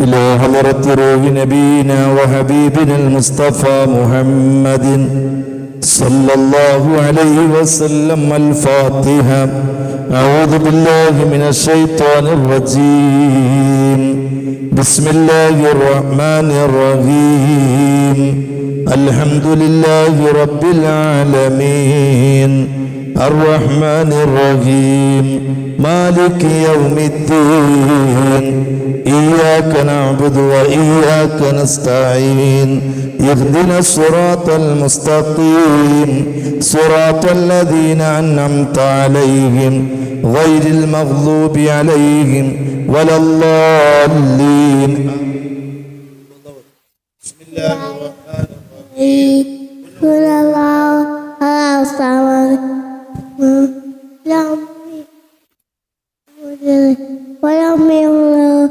إلى حضرة روح نبينا وحبيبنا المصطفى محمد صلى الله عليه وسلم الفاتحة. أعوذ بالله من الشيطان الرجيم. بسم الله الرحمن الرحيم. الحمد لله رب العالمين. الرحمن الرحيم. مالك يوم الدين. إياك نعبد وإياك نستعين. اهدنا الصراط المستقيم. صراط الذين أنعمت عليهم. غير المغضوب عليهم ولا الضالين. قل الله الصمد لم يلد ولم يولد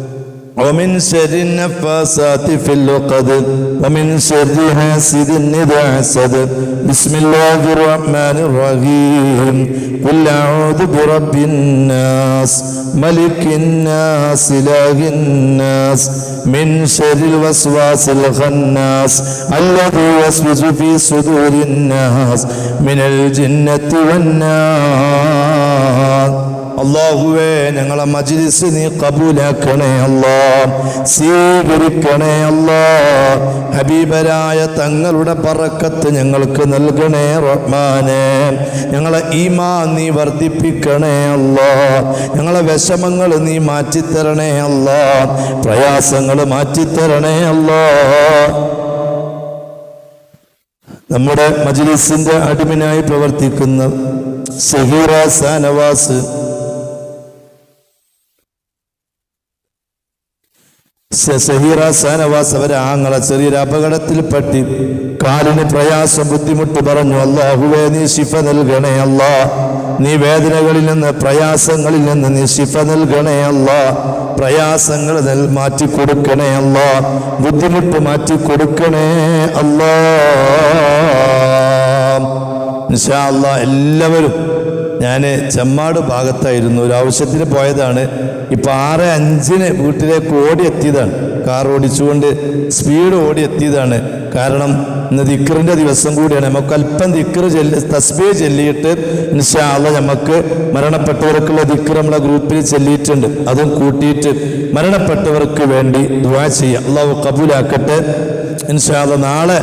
ومن شر النفاسات في العقد ومن شر حاسد إذا حسد بسم الله الرحمن الرحيم قل أعوذ برب الناس ملك الناس إله الناس من شر الوسواس الخناس الذي يوسوس في صدور الناس من الجنة والنار അള്ളാഹുവേ ഞങ്ങളെ മജ്ലിസ് നീ കബൂലാക്കണേ അല്ലാ. സ്വീകരിക്കണേ അല്ലാ. ഹബീബരായ തങ്ങളുടെ പറക്കത്ത് ഞങ്ങൾക്ക് നൽകണേ റഹ്മാനെ. ഞങ്ങളെ ഈമാ നീ വർദ്ധിപ്പിക്കണേ അല്ലാ. ഞങ്ങളെ വിഷമങ്ങൾ നീ മാറ്റിത്തരണേ അല്ലാ. പ്രയാസങ്ങൾ മാറ്റിത്തരണേ അല്ലാ. നമ്മുടെ മജ്ലിസിന്റെ അടിമനായി പ്രവർത്തിക്കുന്ന സഹീറ സാനവാസ് സഹീറ സാനവാസ് അവരെ ആങ്ങളെ ചെറിയൊരു അപകടത്തിൽപ്പെട്ടി കാലിന് പ്രയാസം ബുദ്ധിമുട്ട് പറഞ്ഞു അള്ളാഹുവേ നീ ശിഫ നൽകണേ അല്ലാ. നീ വേദനകളിൽ നിന്ന് പ്രയാസങ്ങളിൽ നിന്ന് നീ ശിഫ നൽകണേ അല്ലാ. പ്രയാസങ്ങൾ മാറ്റി കൊടുക്കണേ അല്ലാ. ബുദ്ധിമുട്ട് മാറ്റി കൊടുക്കണേ അല്ലാ. അല്ലാ എല്ലാവരും ഞാൻ ചെമ്മാട് ഭാഗത്തായിരുന്നു. ഒരു ആവശ്യത്തിന് പോയതാണ്. ഇപ്പം ആറ് അഞ്ചിന് വീട്ടിലേക്ക് ഓടി എത്തിയതാണ് കാർ ഓടിച്ചുകൊണ്ട് സ്പീഡ് ഓടി എത്തിയതാണ് കാരണം ഇന്ന് ദിക്കറിന്റെ ദിവസം കൂടിയാണ്. നമുക്ക് അല്പം ദിക്കർ ചെല്ലി തസ്ബീ ചെല്ലിയിട്ട് ഇൻഷാല്ല നമുക്ക് മരണപ്പെട്ടവർക്കുള്ള ദിക്കർ നമ്മളെ ഗ്രൂപ്പിൽ ചെല്ലിയിട്ടുണ്ട്. അതും കൂട്ടിയിട്ട് മരണപ്പെട്ടവർക്ക് വേണ്ടി ദുവാ ചെയ്യാം. അള്ളാഹു കബൂലാക്കട്ടെ. ഇൻഷാല്ല നാളെ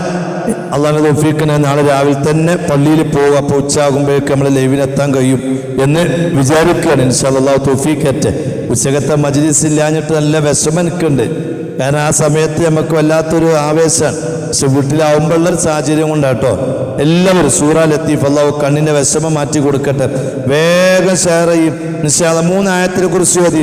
അള്ളാഹു തോഫീക്കിന് നാളെ രാവിലെ തന്നെ പള്ളിയിൽ പോകുക അപ്പോൾ ഉച്ചയാകുമ്പോഴേക്ക് നമ്മൾ ലൈവിനെത്താൻ കഴിയും എന്ന് വിചാരിക്കുകയാണ്. ഇൻഷാല്ലാഹു തോഫീക്കറ്റെ ഉച്ചകത്തെ മജ്ലിസ് ഇല്ലാഞ്ഞിട്ട് നല്ല വിഷമം എനിക്കുണ്ട്. കാരണം ആ സമയത്ത് നമുക്ക് വല്ലാത്തൊരു ആവേശമാണ്. പക്ഷെ വീട്ടിലാവുമ്പോഴുള്ളൊരു സാഹചര്യം കൊണ്ടാട്ടോ എല്ലാവരും സൂറ ലത്തീഫ് അള്ളാഹു കണ്ണിന്റെ വിഷമം മാറ്റി കൊടുക്കട്ടെ. വേഗം ഷെയർ ചെയ്യും. നിശ്ചാദ മൂന്നായത്തിനെ കുറിച്ച് മതി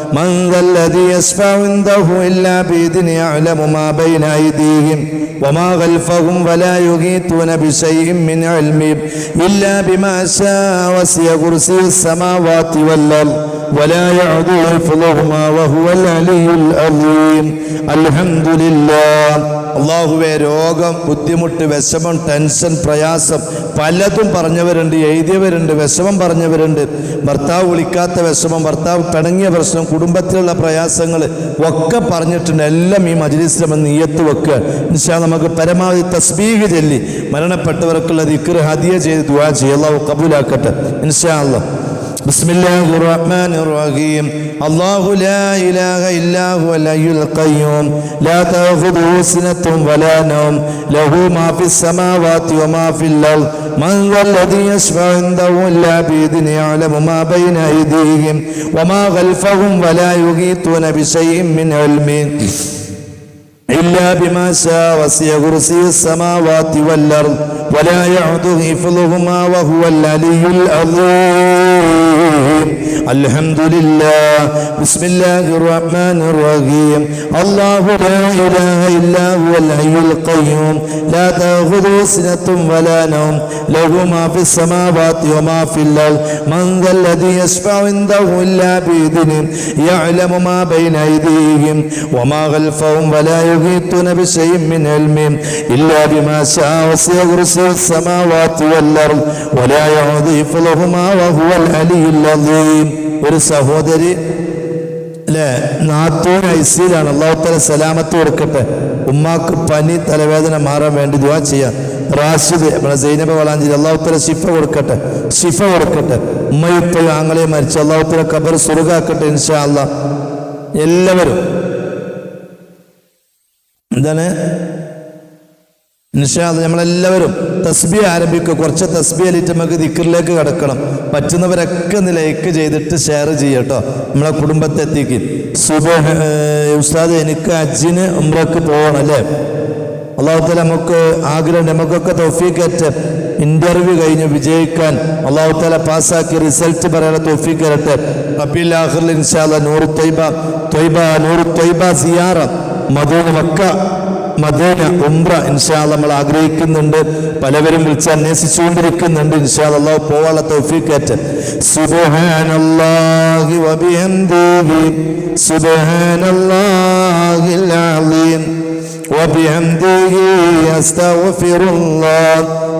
من ذا الذي يشفع عنده إلا بإذنه يعلم ما بين أيديهم وما خلفهم ولا يحيطون بشيء من علمه إلا بما شاء وسع كرسي السماوات والأرض ولا يعود حفظهما وهو العلي العظيم الحمد لله അള്ളാഹുവെ രോഗം ബുദ്ധിമുട്ട് വിഷമം ടെൻഷൻ പ്രയാസം പലതും പറഞ്ഞവരുണ്ട് എഴുതിയവരുണ്ട് വിഷമം പറഞ്ഞവരുണ്ട് ഭർത്താവ് വിളിക്കാത്ത വിഷമം ഭർത്താവ് പിണങ്ങിയ പ്രശ്നം കുടുംബത്തിലുള്ള പ്രയാസങ്ങൾ ഒക്കെ പറഞ്ഞിട്ടുണ്ട് എല്ലാം ഈ മജ്ലിസിലെ നീയത്ത് വെക്കുക നിശാ നമുക്ക് പരമാവധി തസ്ബീഹ് ചൊല്ലി മരണപ്പെട്ടവർക്കുള്ള ദിക്ർ ഹദിയ ചെയ്ത് ദുആ ചെയ്യുക അള്ളാഹു കബൂലാക്കട്ടെ ഇൻഷാ അള്ളാഹ് بسم الله الرحمن الرحيم الله لا إله إلا هو الحي القيوم لا تأخذه سنة ولا نوم له ما في السماوات وما في الأرض من ذا الذي يشفع عنده إلا بإذنه يعلم ما بين أيديهم وما خلفهم ولا يحيطون بشيء من علمه إلا بما شاء وسع كرسي السماوات والأرض ولا يعود حفظهما وهو العلي العظيم الحمد لله بسم الله الرحمن الرحيم الله لا إله إلا هو الحي القيوم لا تأخذه سنة ولا نوم له ما في السماوات وما في الأرض من ذا الذي يشفع عنده إلا بإذنه يعلم ما بين أيديهم وما خلفهم ولا يحيطون بشيء من علمهم إلا بما شاء وسع كرسي السماوات والأرض ولا يعود حفظهما وهو العلي ഒരു സഹോദരി അല്ലേ നാത്തൂൻ ഐസിയിലാണ്. അള്ളാഹുത്തല സലാമത്ത് കൊടുക്കട്ടെ. ഉമ്മാക്ക് പനി തലവേദന മാറാൻ വേണ്ടി ദുവാ ചെയ്യാം. റാഷിദ് നമ്മുടെ സൈനബ വളാഞ്ചേരി അള്ളാഹുത്തല ശിഫ കൊടുക്കട്ടെ. ശിഫ കൊടുക്കട്ടെ. ഉമ്മയുപ്പയും ആങ്ങളെ മരിച്ചു അള്ളാഹുത്തല ഖബർ സുറുകാക്കട്ടെ ഇൻഷാ അള്ളാ. എല്ലാവരും. എന്താണ്? നിഷാദ് നമ്മളെല്ലാവരും തസ്ബി ആരംഭിക്കുക. കുറച്ച് തസ്ബി അലിറ്റ് നമുക്ക് ദിക്കറിലേക്ക് കിടക്കണം. പറ്റുന്നവരൊക്കെ ഒന്ന് ലൈക്ക് ചെയ്തിട്ട് ഷെയർ ചെയ്യട്ടോ നമ്മളെ കുടുംബത്തെ എത്തിക്ക്. സുബഹ് ഉസ്താദ് എനിക്ക് അജിന് ഉമ്രക്ക് പോകണം അല്ലേ? അള്ളാഹുത്തല നമുക്ക് ആഗ്രഹം നമുക്കൊക്കെ തൊഫീക്കേറ്റ് ഇന്റർവ്യൂ കഴിഞ്ഞ് വിജയിക്കാൻ. അള്ളാഹുത്തല പാസ്സാക്കി റിസൾട്ട് പറയാനുള്ള തൊഫീക്ക് വരട്ടെ ആഖിറിൽ ഇൻഷാല്ല നൂറ് തൊയ്ബ തൊയ്ബ നൂറ് തൊയ്ബ സിയാറ. മധു മക്ക. മദീന ഉംറ ഇൻഷാൽ നമ്മൾ ആഗ്രഹിക്കുന്നുണ്ട്. പലവരും വിളിച്ച് അന്വേഷിച്ചുകൊണ്ടിരിക്കുന്നുണ്ട്. ഇൻഷാ അള്ളാഹ് പോവാനുള്ള തൗഫീക്കേറ്റ്. സുബഹാനല്ലാഹി വബിഹംദിഹി സുബഹാനല്ലാഹിൽ അലീം. വബിഹംദിഹി അസ്തഗ്ഫിറുല്ലാഹ്.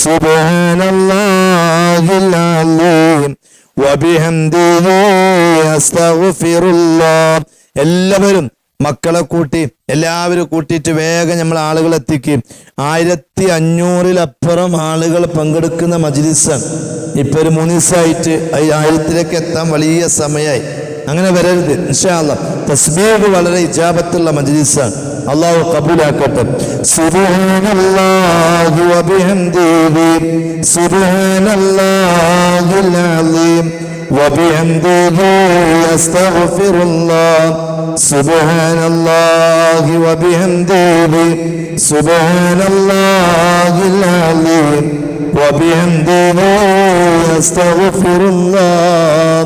سبحان الله العظيم وبحمده أستغفر الله എല്ലാവരും മക്കളെ കൂട്ടി എല്ലാവരും കൂട്ടിയിട്ട് വേഗം നമ്മൾ ആളുകൾ എത്തിക്കും ആയിരത്തി അഞ്ഞൂറിലപ്പുറം ആളുകൾ പങ്കെടുക്കുന്ന മജ്ലിസാണ് ഇപ്പൊ ഒരു മൂന്ന് ദിവസമായിട്ട് ഈ ആയിരത്തിലേക്ക് എത്താൻ വലിയ സമയമായി അങ്ങനെ വരരുത് ഇൻഷാല്ല തസ്ബീഹ് വളരെ ഇജാബത്തുള്ള മജ്ലിസാണ് അള്ളാഹു കബൂലാക്കട്ടെ സുബ്ഹാനല്ലാഹി വബിഹംദിഹി സുബ്ഹാനല്ലാഹിൽ അലീം وبحمده أستغفر الله سبحان الله وبحمده سبحان الله العليم وبحمده أستغفر الله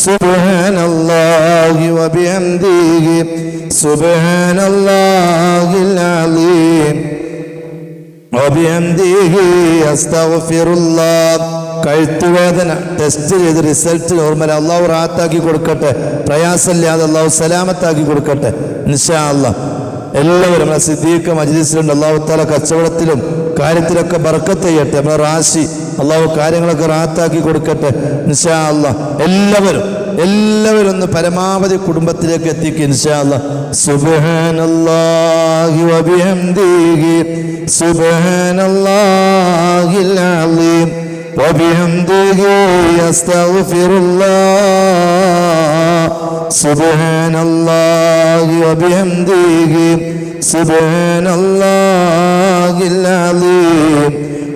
سبحان الله وبحمده سبحان الله العظيم وبحمده أستغفر الله കഴുത്തുവേദന ടെസ്റ്റ് ചെയ്ത് റിസൾട്ട് നോർമൽ അള്ളാഹു റാത്താക്കി കൊടുക്കട്ടെ പ്രയാസമില്ലാതെ അള്ളാഹു സലാമത്താക്കി കൊടുക്കട്ടെ നിഷാ അള്ളാഹ് എല്ലാവരും നമ്മളെ സിദ്ദീഖ് മജ്ലിസിലുണ്ട് അള്ളാഹു താല കച്ചവടത്തിലും കാര്യത്തിലൊക്കെ ബർക്കത്ത് ചെയ്യട്ടെ നമ്മളെ റാശി അള്ളാഹു കാര്യങ്ങളൊക്കെ റാത്താക്കി കൊടുക്കട്ടെ. നിശാ അല്ല എല്ലാവരും എല്ലാവരും ഒന്ന് പരമാവധി കുടുംബത്തിലേക്ക് എത്തിക്കുക ഇൻഷാല്ല സുബ്ഹാനല്ലാഹി വബിഹംദിഹി സുബ്ഹാനല്ലാഹിൽ അലീം വബിഹംദിഹി അസ്തഗ്ഫിറുല്ലാഹ് സുബ്ഹാനല്ലാഹി വബിഹംദിഹി സുബ്ഹാനല്ലാഹിൽ അലീം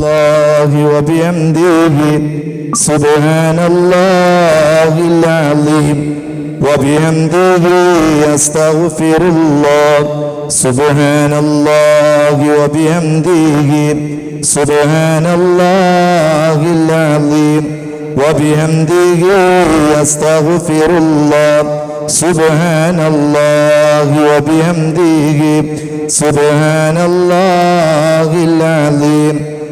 الله وبحمده سبحان الله العظيم وبحمده أستغفر الله سبحان الله وبحمده سبحان الله العظيم وبحمده أستغفر الله سبحان الله وبحمده سبحان الله العظيم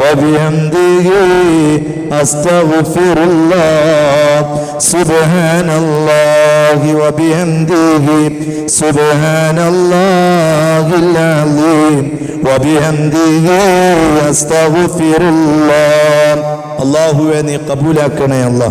وبحمده أستغفر الله سبحان الله وبحمده سبحان الله العظيم وبحمده أستغفر الله അള്ളാഹുവെ നീ കബൂലാക്കണേ അല്ലാ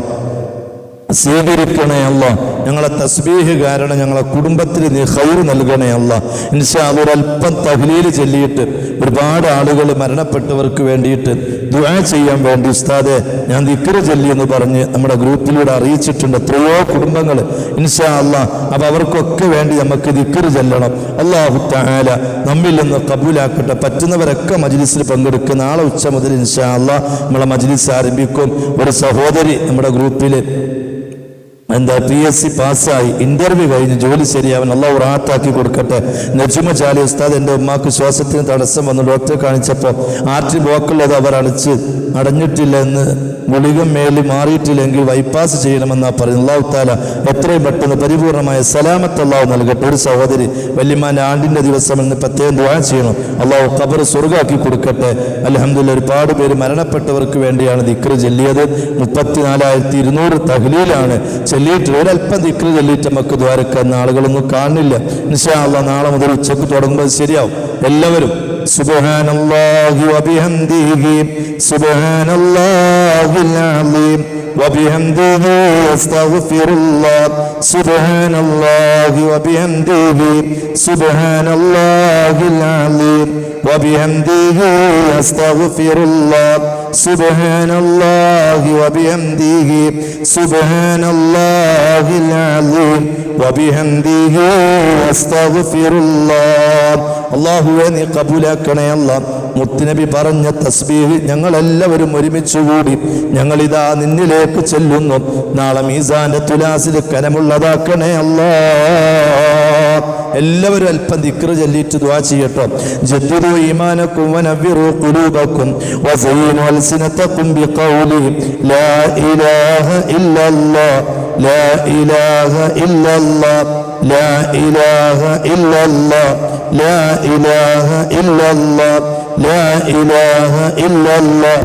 സ്വീകരിക്കണേ അല്ല ഞങ്ങളെ തസ്ബീഹ് കാരണം ഞങ്ങളെ കുടുംബത്തിന് നീ ഹൗർ നൽകണേ അല്ല. ഇൻഷാ ഒരല്പം തഹ്ലീൽ ചൊല്ലിയിട്ട് ഒരുപാട് ആളുകൾ മരണപ്പെട്ടവർക്ക് വേണ്ടിയിട്ട് ദുആ ചെയ്യാൻ വേണ്ടി ഉസ്താദെ ഞാൻ ദിക്കര ചൊല്ലി എന്ന് പറഞ്ഞ് നമ്മുടെ ഗ്രൂപ്പിലൂടെ അറിയിച്ചിട്ടുണ്ട് എത്രയോ കുടുംബങ്ങൾ. ഇൻഷാ അല്ല അപ്പം അവർക്കൊക്കെ വേണ്ടി നമുക്ക് ദിക്ര ചെല്ലണം. അള്ളാഹു താല നമ്മിൽ നിന്ന് കബൂലാക്കട്ടെ. പറ്റുന്നവരൊക്കെ മജ്ലിസിൽ പങ്കെടുക്കുക നാളെ ഉച്ച മുതൽ ഇൻഷാ അല്ല നമ്മളെ മജ്ലിസ് ആരംഭിക്കും. ഒരു സഹോദരി നമ്മുടെ ഗ്രൂപ്പിൽ എന്താ പി എസ് സി പാസ്സായി. ഇന്റർവ്യൂ കഴിഞ്ഞ് ജോലി ശരിയാവൻ അള്ളാഹു റാത്താക്കി കൊടുക്കട്ടെ. നജുമ ചാലി ഉസ്താദ് എന്റെ ഉമ്മാക്ക് ശ്വാസത്തിന് തടസ്സം വന്ന് ഡോക്ടറെ കാണിച്ചപ്പോൾ ആർട്ടി ബ്ലോക്കുള്ളത് അവർ അടച്ച് അടഞ്ഞിട്ടില്ല എന്ന് ഗുളികം മേളിൽ മാറിയിട്ടില്ലെങ്കിൽ ബൈപ്പാസ് ചെയ്യണമെന്നാ പറയുന്നത്. അള്ളാഹു താല എത്രയും പെട്ടെന്ന് പരിപൂർണമായ സലാമത്ത് അള്ളാഹു നൽകട്ടെ. ഒരു സഹോദരി വല്യമാന്റെ ആണ്ടിന്റെ ദിവസം എന്ന് പ്രത്യേകം ദ്വാ ചെയ്യണം. അള്ളാഹു ഖബർ സ്വർഗാക്കി കൊടുക്കട്ടെ. അലഹമ്മദില്ല ഒരുപാട് പേര് മരണപ്പെട്ടവർക്ക് വേണ്ടിയാണ് ദിക്ർ ചൊല്ലിയത്. മുപ്പത്തിനാലായിരത്തി ഇരുന്നൂറ് തഹ്ലീലാണ് ചൊല്ലിയിട്ട് ഒരല്പം ദിക്ർ ചൊല്ലിയിട്ട് നമുക്ക് ദ്വാരക്കുന്ന ആളുകളൊന്നും കാണില്ല ഇൻഷാ അള്ളാഹ് നാളെ മുതൽ ഉച്ചക്ക് തുടങ്ങുമ്പോൾ അത് ശരിയാവും എല്ലാവരും سبحان الله وبحمده سبحان الله العظيم وبحمده أستغفر الله سبحان الله وبحمده سبحان الله العظيم وبحمده أستغفر الله سبحان الله وبحمده سبحان الله العظيم وبحمده أستغفر الله അള്ളാഹുവെ നീ കബൂലാക്കണേ അല്ല മുത്തുനബി പറഞ്ഞ തസ്ബീഹ് ഞങ്ങൾ എല്ലാവരും ഒരുമിച്ച് കൂടി ഞങ്ങൾ ഇതാ നിന്നിലേക്ക് ചെല്ലുന്നു നാളെ മീസാന്റെ തുലാസിൽ കനമുള്ളതാക്കണേ അല്ലാ എല്ലാവരും അല്പം ദിക്റ് ചൊല്ലിയിട്ട് ദുആ ചെയ്യട്ടോ. ജദ്ദിദു ഈമാനക്കും വനവ്വിറു ഖുലൂബക്കും വസയ്യിനു അൽസിനതക്കും ബിഖൗലി ലാ ഇലാഹ ഇല്ലല്ലാഹ് ലാ ഇലാഹ ഇല്ലല്ലാഹ് ലാ ഇലാഹ ഇല്ലല്ലാഹ് ലാ ഇലാഹ ഇല്ലല്ലാഹ് ലാ ഇലാഹ ഇല്ലല്ലാഹ്.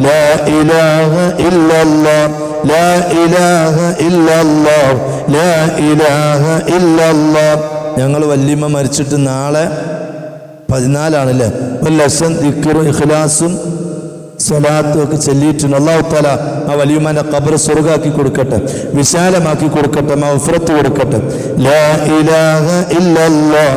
لا إله إلا الله لا إله إلا الله لا إله إلا الله ഞങ്ങൾ വല്യമ്മ മരിച്ചിട്ട് നാളെ പതിനാലാണല്ലേ ഒരു ലക്ഷം ദിക്കറും ഇഖ്ലാസും സ്വലാത്തും ഒക്കെ ചൊല്ലിയിട്ടുണ്ട് അള്ളാഹു താല ആ വലിയമ്മന്റെ ഖബർ സ്വർഗാക്കി കൊടുക്കട്ടെ വിശാലമാക്കി കൊടുക്കട്ടെ മൗഫറത്ത് കൊടുക്കട്ടെ ലാ ഇലാഹ ഇല്ലല്ലാഹ്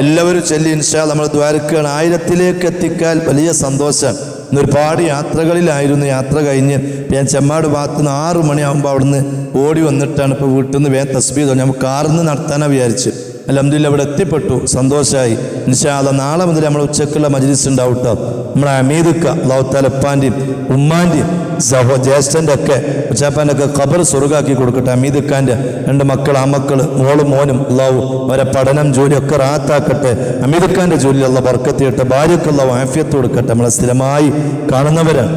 എല്ലാവരും ചൊല്ലി ഇൻഷാ നമ്മൾ ദ്വാരക്കുകയാണ് ആയിരത്തിലേക്ക് എത്തിക്കാൻ വലിയ സന്തോഷം. ഇന്നൊരുപാട് യാത്രകളിലായിരുന്നു യാത്ര കഴിഞ്ഞ്. ഞാൻ ചെമ്മാട് ഭാഗത്ത് നിന്ന് ആറ് മണിയാകുമ്പോൾ അവിടുന്ന് ഓടി വന്നിട്ടാണ് ഇപ്പോൾ വീട്ടിൽ നിന്ന് വേ തസ്ബീ തോന്നി നമുക്ക് കാറിൽ നിന്ന് നടത്താനാണ് വിചാരിച്ച്. അലഹമില്ല അവിടെ എത്തിപ്പെട്ടു. സന്തോഷമായി നിശാല നാളെ മുതൽ നമ്മൾ ഉച്ചക്കുള്ള മജ്ലിസ് ഉണ്ടാവും കേട്ടോ നമ്മളെ അമീദുക്ക ലൗത്താലപ്പാന്റെയും ഉമ്മാന്റെയും സഹോ ജ്യേഷ്ഠന്റെ ഒക്കെ ഉച്ചാപ്പാന്റെ ഖബർ സ്വർഗാക്കി കൊടുക്കട്ടെ. അമീദുക്കാന്റെ രണ്ട് മക്കൾ ആ മക്കൾ മോളും മോനും അള്ളാഹു അവരെ പഠനം ജോലിയൊക്കെ റാത്താക്കട്ടെ. അമീദുക്കാന്റെ ജോലി വർക്കത്തിയിട്ട് ബർക്കത്തിയിട്ട് ഭാര്യക്കുള്ള ആഫ്യത്ത് കൊടുക്കട്ടെ. നമ്മളെ സ്ഥിരമായി കാണുന്നവരാണ്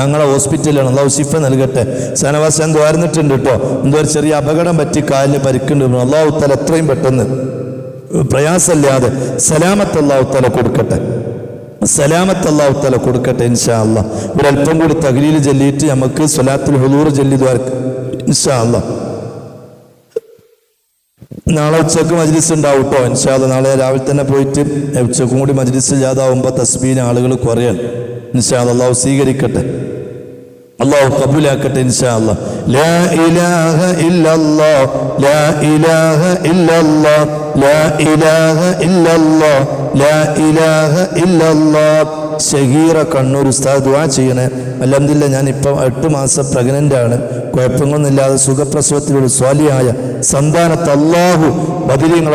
ഞങ്ങളെ ഹോസ്പിറ്റലാണ് അള്ളാഹു ശിഫ നൽകട്ടെ. സനവാസ് ഞാൻ ദ്വാരന്നിട്ടുണ്ട് കേട്ടോ. എന്തോ ഒരു ചെറിയ അപകടം പറ്റി കാലിന് പരിക്കുണ്ട് അള്ളാഹു തല എത്രയും പെട്ടെന്ന് പ്രയാസമില്ലാതെ സലാമത്ത് അള്ളാഹു തല കൊടുക്കട്ടെ. സലാമത്ത് അള്ളാഹു തല കൊടുക്കട്ടെ ഇൻഷാ അള്ളാഹ് ഒരല്പം കൂടി തകലിയിൽ ചൊല്ലിയിട്ട് നമുക്ക് സ്വലാത്തിൽ ഹുദൂർ ചൊല്ലി ഇൻഷാ അള്ളാഹ് നാളെ ഉച്ചയ്ക്ക് മജ്ലിസ് ഉണ്ടാവും കേട്ടോ ഇൻഷാല്ല നാളെ രാവിലെ തന്നെ പോയിട്ട് ഉച്ചക്കും കൂടി മജ്ലിസ് ഇല്ലാതാവുമ്പോൾ തസ്ബീന് ആളുകൾ കുറയാണ്. ഇൻഷാല്ല അള്ളാഹു സ്വീകരിക്കട്ടെ. അള്ളാഹു കബൂലാക്കട്ടെ ഇൻഷാ അല്ലാ ലാ ഇലാഹ ഇല്ലല്ലാഹ് ലാ ഇലാഹ ഇല്ലല്ലാഹ് ലാ ഇലാഹ ഇല്ലല്ലാഹ് ലാ ഇലാഹ ഷഹീറ കണ്ണൂർ ഉസ്താദ് ദുവാ ചെയ്യണേ. അല്ലാതില്ല ഞാൻ ഇപ്പം എട്ട് മാസം പ്രഗ്നന്റ് ആണ്. കുഴപ്പങ്ങളൊന്നുമില്ലാതെ സുഖപ്രസവത്തിലൂടെ സ്വാലിയായ സന്താനത്ത് അള്ളാഹു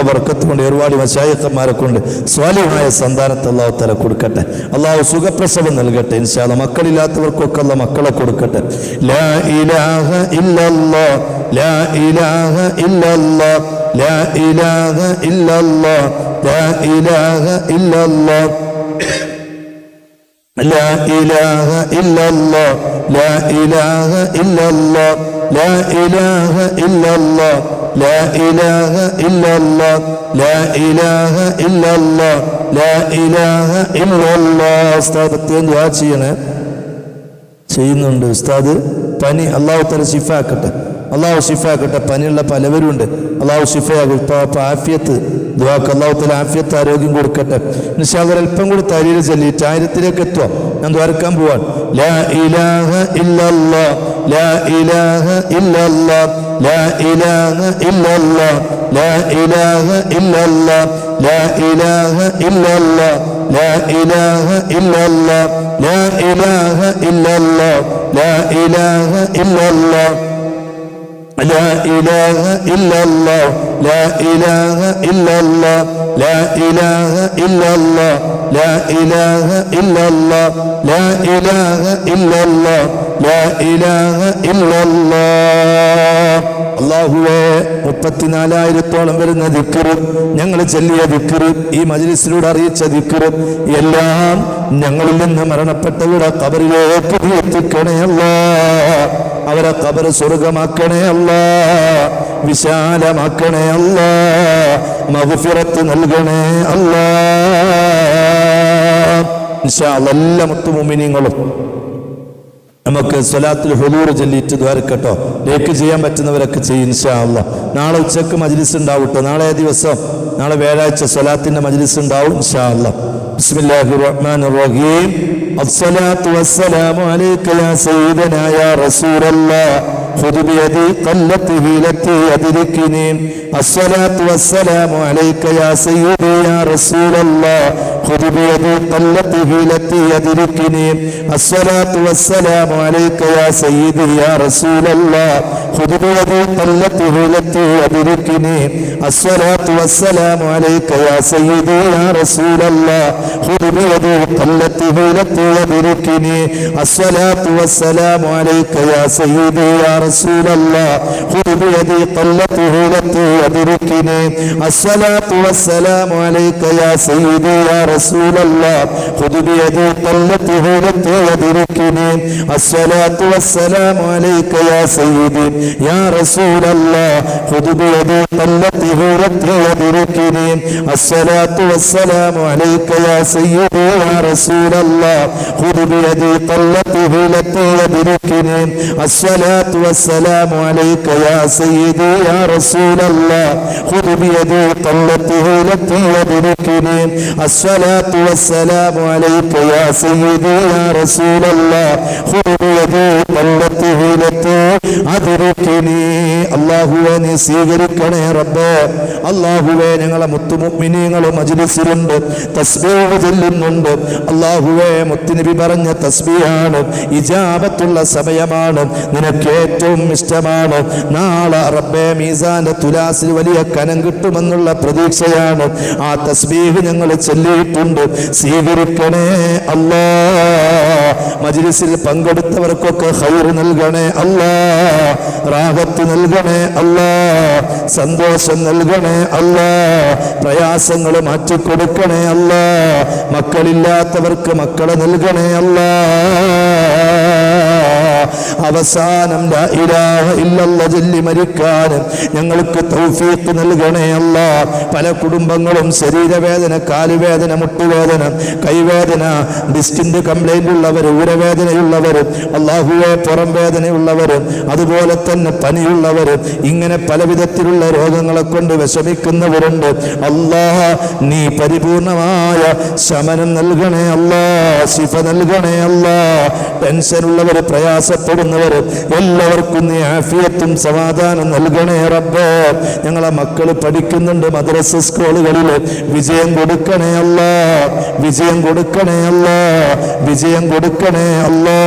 വർക്കത്ത് കൊണ്ട് ഏർവാടി മശായക്കന്മാരെ കൊണ്ട് സ്വാലിയായ സന്താനത്ത് അള്ളാഹു തല കൊടുക്കട്ടെ. അള്ളാഹു സുഖപ്രസവം നൽകട്ടെ ഇൻഷാല്ല മക്കളില്ലാത്തവർക്കൊക്കെ ഉള്ള മക്കളെ കൊടുക്കട്ടെ. ലാ ഇലാഹ ലാ ഇലാഹ ലാ ഇലാഹ لا إله إلا الله لا إله إلا الله لا إله إلا الله لا إله إلا الله لا إله إلا الله لا إله إلا الله لا إله إلا الله ഉസ്താദത്തെ ദ്വാ ചെയ്യണേ ചെയ്യുന്നുണ്ട് ഉസ്താദ് പനി അള്ളാഹു തല ഷിഫാക്കട്ടെ അള്ളാഹു ഷിഫാക്കട്ടെ പനിയുള്ള പലവരുണ്ട് അള്ളാഹു ഷിഫയാകും ഇപ്പം ആഫിയത്ത് ദുവാക്ക് അള്ളാഹു തല ആഫിയത്ത് ആരോഗ്യം കൊടുക്കട്ടെ നിഷാദർ അല്പം കൂടി തരീര് ചൊല്ലിയിട്ട് ആയിരത്തിലേക്ക് എത്തുക ഞാൻ ദ്വാരക്കാൻ പോവാൻ ലാ ഇലാഹ ഇല്ലല്ലാ ലാ ഇലാഹ ഇല്ലല്ലാ ലാ ഇലാഹ ഇല്ലല്ലാ ലാ ഇലാഹ ഇല്ലല്ലാ ലാ ഇലാഹ ഇല്ലല്ലാ لا إله إلا الله لا إله إلا الله لا إله إلا الله لا إله إلا الله لا إله إلا الله لا إله إلا الله لا إله إلا الله لا إله إلا الله لا إله إلا الله അള്ളാഹുവെ മുപ്പത്തിനാലായിരത്തോളം വരുന്ന ദിക്കറ് ഞങ്ങൾ ചെല്ലിയ ദിക്കറ് ഈ മജ്ലിസിലൂടെ അറിയിച്ച ദിക്കറ് എല്ലാം ഞങ്ങളിൽ നിന്ന് മരണപ്പെട്ടവരുടെ കബറിലേക്ക് നീ എത്തിക്കണേ അല്ലാ അവരെ കബർ സ്വർഗമാക്കണേ അല്ല വിശാലമാക്കണേ അല്ല മഹുഫിറത്ത് നൽകണേ അല്ല. എല്ലാ മുത്തുമുമിനിങ്ങളും നമുക്ക് സ്വലാത്തിൽ ഹുലൂർ ചൊല്ലിയിട്ട് ദ്വാരക്കട്ടോ ലേക്ക് ചെയ്യാൻ പറ്റുന്നവരൊക്കെ ചെയ്യും ഇൻഷാ അല്ല നാളെ ഉച്ചയ്ക്ക് മജ്ലിസ് ഉണ്ടാവും നാളെ ദിവസം നാളെ വ്യാഴാഴ്ച സ്വലാത്തിന്റെ മജ്ലിസ് ഉണ്ടാവും ഇൻഷാ بسم الله الرحمن الرحيم الصلاة والسلام عليك يا سيدنا يا رسول الله خذ بيدي قلت هيلتي أدركني الصلاة والسلام عليك يا سيدي يا رسول الله. خذ بيدي قلت هيلتي أدركني الصلاة والسلام عليك يا سيدي يا رسول الله. خذ بيدي قلت هيلتي أدركني الصلاة والسلام عليك يا سيدي يا رسول الله. خذ بيدي قلت هيلتي أدركني الصلاة والسلام عليك يا سيدي يا رسول الله خذ بيدي قلت هيلتي أدركني الصلاة والسلام عليك يا سيدي يا رسول الله خذ بيدي قلت هيلتي أدركني الصلاة والسلام عليك يا سيدي يا رسول الله خذ بيدي قلت هيلتي أدركني الصلاة والسلام عليك يا سيدي يا رسول الله خذ بيدي قلت هيلتي أدركني الصلاة والسلام عليك يا سيدي يا رسول الله خذ بيدي قلت هيلتي أدركني الصلاة والسلام عليك يا سيدي يا رسول الله خذ بيدي قلت هيلتي أدركني അള്ളാഹുവെ നീ സ്വീകരിക്കണേ റബ്ബേ അള്ളാഹുവെ ഞങ്ങളെ മുത്തുമുഗ്മിനീങ്ങളും മജ്ലിസിലുണ്ട് തസ്ബീഹ് ചൊല്ലുന്നുണ്ട് അള്ളാഹുവെ മുത്തുനബി പറഞ്ഞ തസ്ബീഹാണ് ഇജാബത്തുള്ള സമയമാണ് നിനക്ക് ഏറ്റവും ഇഷ്ടമാണ്. നാളെ റബ്ബെ മീസാന്റെ തുലാസിൽ വലിയ കനം കിട്ടുമെന്നുള്ള പ്രതീക്ഷയാണ്. ആ തസ്ബീഹ് ഞങ്ങൾ ചൊല്ലിയിട്ടുണ്ട്. സ്വീകരിക്കണേ അല്ലാ. മജ്ലിസിൽ പങ്കെടുത്തവർക്കൊക്കെ ഹൈർ നൽകണേ അല്ലാ. റാഹത്ത് നൽകണേ അല്ലാ. സന്തോഷം നൽകണേ അല്ലാ. പ്രയാസങ്ങൾ മാറ്റിക്കൊടുക്കണേ അല്ലാ. മക്കളില്ലാത്തവർക്ക് മക്കളെ നൽകണേ അല്ലാ. അവസാനം ചൊല്ലി മരിക്കാനും ഞങ്ങൾക്ക് തൗഫീഖ് നൽകണേ അല്ല. പല കുടുംബങ്ങളും ശരീരവേദന കാലുവേദന മുട്ടുവേദന കൈവേദന ഡിസ്കിന്റെ കംപ്ലൈന്റ് ഉള്ളവർ ഊരവേദനയുള്ളവർ അള്ളാഹുവെ പുറം വേദനയുള്ളവർ അതുപോലെ തന്നെ പനിയുള്ളവർ ഇങ്ങനെ പല വിധത്തിലുള്ള രോഗങ്ങളെ കൊണ്ട് വിഷമിക്കുന്നവരുണ്ട്. അല്ലാഹ നീ പരിപൂർണമായ ശമനം നൽകണേ അല്ലാ ശിഫ നൽകണേ അല്ലാ. ടെൻഷനുള്ളവർ പ്രയാസപ്പെടുന്നവർ എല്ലാവർക്കും നീ ആഫിയത്തും സമാധാനം നൽകണേ റബ്ബേ. ഞങ്ങളെ മക്കൾ പഠിക്കുന്നുണ്ട് മദ്രസ സ്കൂളുകളിൽ വിജയം കൊടുക്കണേ അല്ല. വിജയം കൊടുക്കണേ അല്ല. വിജയം കൊടുക്കണേ അല്ലാ.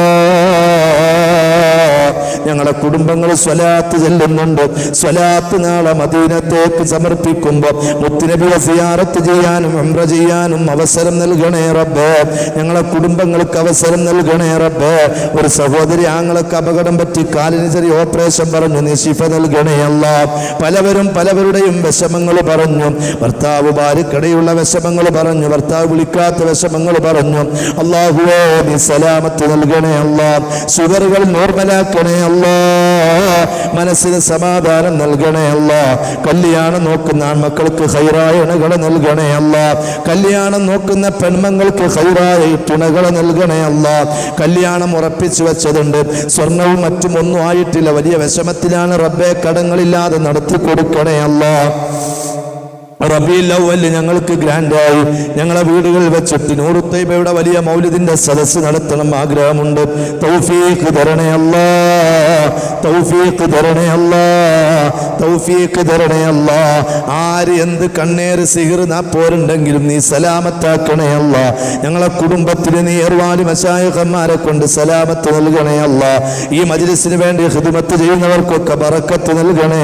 ഞങ്ങളെ കുടുംബങ്ങൾ സ്വലാത്ത് ചെല്ലുന്നുണ്ട്. സ്വലാത്ത് നാളെ മദീനത്തേക്ക് സമർപ്പിക്കുമ്പോൾ മുത്തുനബിയെ സിയാറത്ത് ചെയ്യാനും എംറ ചെയ്യാനും അവസരം നൽകണേ റബ്ബേ. ഞങ്ങളെ കുടുംബങ്ങൾക്ക് അവസരം നൽകണേ റബ്ബേ. ഒരു സഹോദരി ആങ്ങൾക്ക് അപകടം പറ്റി കാലിന് ചെറിയ ഓപ്പറേഷൻ പറഞ്ഞു നീ ശിഫ നൽകണേ അല്ല. പലവരും പലവരുടെയും വിഷമങ്ങൾ പറഞ്ഞു. ഭർത്താവ് ഭാര്യക്കിടയുള്ള വിഷമങ്ങൾ പറഞ്ഞു ഭർത്താവ് വിളിക്കാത്ത വിഷമങ്ങൾ പറഞ്ഞു. അള്ളാഹുവേ നീ സലാമത്ത് നൽകണേ അല്ല. ഷുഗറുകൾ നോർമലാക്കണേ അല്ല. മനസ്സിന് സമാധാനം നൽകണേ അല്ല കല്യാണം നോക്കുന്ന ആൺമക്കൾക്ക് ഹൈറായ ഇണകൾ നൽകണേ അല്ല കല്യാണം നോക്കുന്ന പെൺമങ്ങൾക്ക് ഹൈറായ ഇട്ടിണകൾ നൽകണേ അല്ല കല്യാണം ഉറപ്പിച്ചു വെച്ചതുണ്ട്. സ്വർണവും മറ്റും ഒന്നും ആയിട്ടില്ല. വലിയ വിഷമത്തിലാണ് റബ്ബെ കടങ്ങളില്ലാതെ നടത്തി കൊടുക്കണേ അല്ല റബീൽ അവൽ ഞങ്ങൾക്ക് ഗ്രാൻഡായി. ഞങ്ങളെ വീടുകളിൽ വെച്ചിട്ട് നൂറുത്തൈബയുടെ വലിയ മൗലിദിന്റെ സദസ്സ് നടത്തണം ആഗ്രഹമുണ്ട്. തൗഫീഖ് തരണേ അല്ലാ. തൗഫീഖ് തരണേ അല്ലാ. തൗഫീഖ് തരണേ ആര് എന്ത് കണ്ണേറ് സിഹിർ നാപ്പോരുണ്ടെങ്കിലും നീ സലാമത്താക്കണേ അല്ല. ഞങ്ങളെ കുടുംബത്തിന് നീ ഏർവാലി മശായഹന്മാരെ കൊണ്ട് സലാമത്ത് നൽകണേ ഈ മജ്ലിസിന് വേണ്ടി ഹിദുമത്ത് ചെയ്യുന്നവർക്കൊക്കെ ബറക്കത്ത് നൽകണേ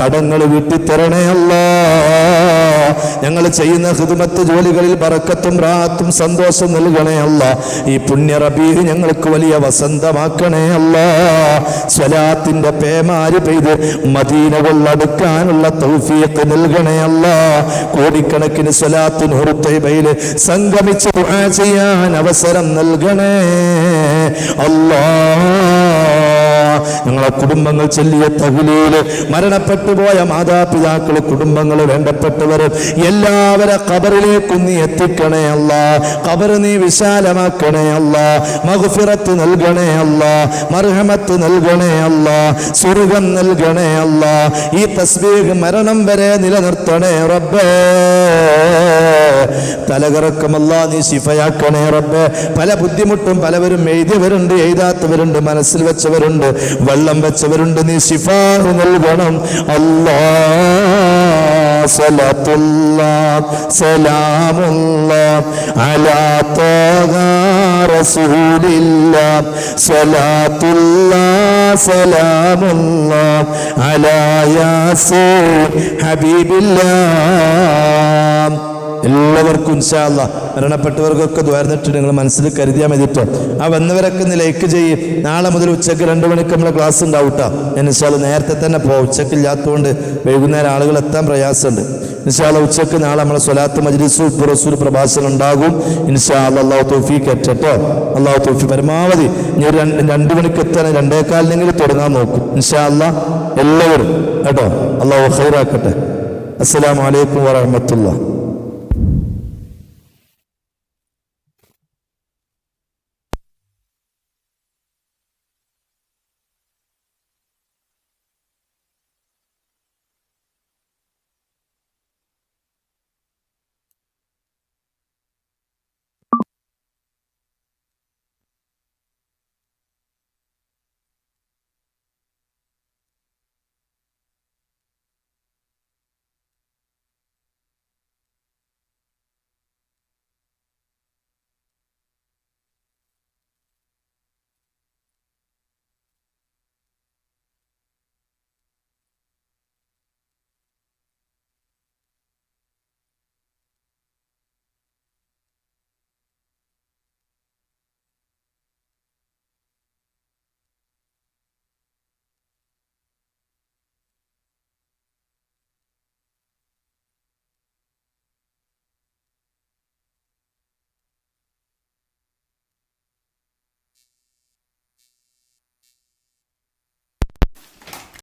കടങ്ങൾ വീട്ടിത്തരണേ അല്ലാ. ഞങ്ങൾ ചെയ്യുന്ന ഹിദുമത്ത് ജോലികളിൽ ബറക്കത്തും റാത്തും സന്തോഷം നൽകണേ അല്ല. ഈ പുണ്യ റബീഹ് ഞങ്ങൾക്ക് വലിയ വസന്തമാക്കണേ അല്ല. സ്വലാത്തിന്റെ പേമാര് പെയ്ത് മദീന കൊള്ളടുക്കാനുള്ള തൗഫീഖ് നൽകണേ അല്ല. കോടിക്കണക്കിന് സ്വലാത്തിന് ഹുറുത്തൈബയിൽ സംഗമിച്ച് ചെയ്യാൻ അവസരം നൽകണേ അല്ലാ. ഞങ്ങളെ കുടുംബങ്ങൾ ചെല്ലിയ തകുലിയിൽ മരണപ്പെട്ടു പോയ മാതാപിതാക്കൾ കുടുംബങ്ങൾ വേണ്ടപ്പെട്ടവർ എല്ലാവരെ കബറിലേക്കും നീ എത്തിക്കണേ അല്ല. കബർ നീ വിശാലമാക്കണേ അല്ല. മഹുഫിറത്ത് നൽകണേ അല്ല. മർഹമത്ത് നൽകണേ അല്ല. സ്വർഗം നൽകണേ അല്ല. ഈ തസ്ബീഹ് മരണം വരെ നിലനിർത്തണേ റബ്ബേ. തലകറക്കമല്ല നീ ശിഫയാക്കണേ റബ്ബേ. പല ബുദ്ധിമുട്ടും പലവരും എഴുതിയവരുണ്ട് എഴുതാത്തവരുണ്ട് മനസ്സിൽ വെച്ചവരുണ്ട്. വെള്ളം വെച്ചവരുണ്ട് നീ ശിഫാഹ് നൽകണം. അല്ലാ സലാത്തുള്ള റസൂലില്ല. എല്ലാവർക്കും ഇൻഷാല്ല മരണപ്പെട്ടവർക്കൊക്കെ ദ്വാരന്നിട്ട് നിങ്ങൾ മനസ്സിൽ കരുതിയാൽ മതിട്ടോ ആ വന്നവരൊക്കെ ഒന്ന് ലൈക്ക് ചെയ്യും. നാളെ മുതൽ ഉച്ചയ്ക്ക് രണ്ട് മണിക്ക് നമ്മളെ ക്ലാസ് ഉണ്ടാവും കേട്ടോ ഞാൻ ഇൻഷാല്ല നേരത്തെ തന്നെ പോകും ഉച്ചക്കില്ലാത്തതുകൊണ്ട് വൈകുന്നേരം ആളുകൾ എത്താൻ പ്രയാസമുണ്ട്. ഇൻഷാല്ല ഉച്ചയ്ക്ക് നാളെ നമ്മളെ സ്വലാത്ത് മജ്ലിസു റസൂൽ പ്രഭാഷണം ഉണ്ടാകും. ഇൻഷാല്ല അള്ളാഹു തോഫീക്ക് എറ്റട്ടോ അള്ളാഹു തോഫി പരമാവധി ഒരു രണ്ട് മണിക്ക് എത്താൻ രണ്ടേക്കാലിനെങ്കിലും തുടങ്ങാൻ നോക്കും. ഇൻഷാല്ല എല്ലാവരും കേട്ടോ. അള്ളാഹു ഹൈറാക്കട്ടെ അസ്സാം വലൈക്കും വറഹമത്തുള്ള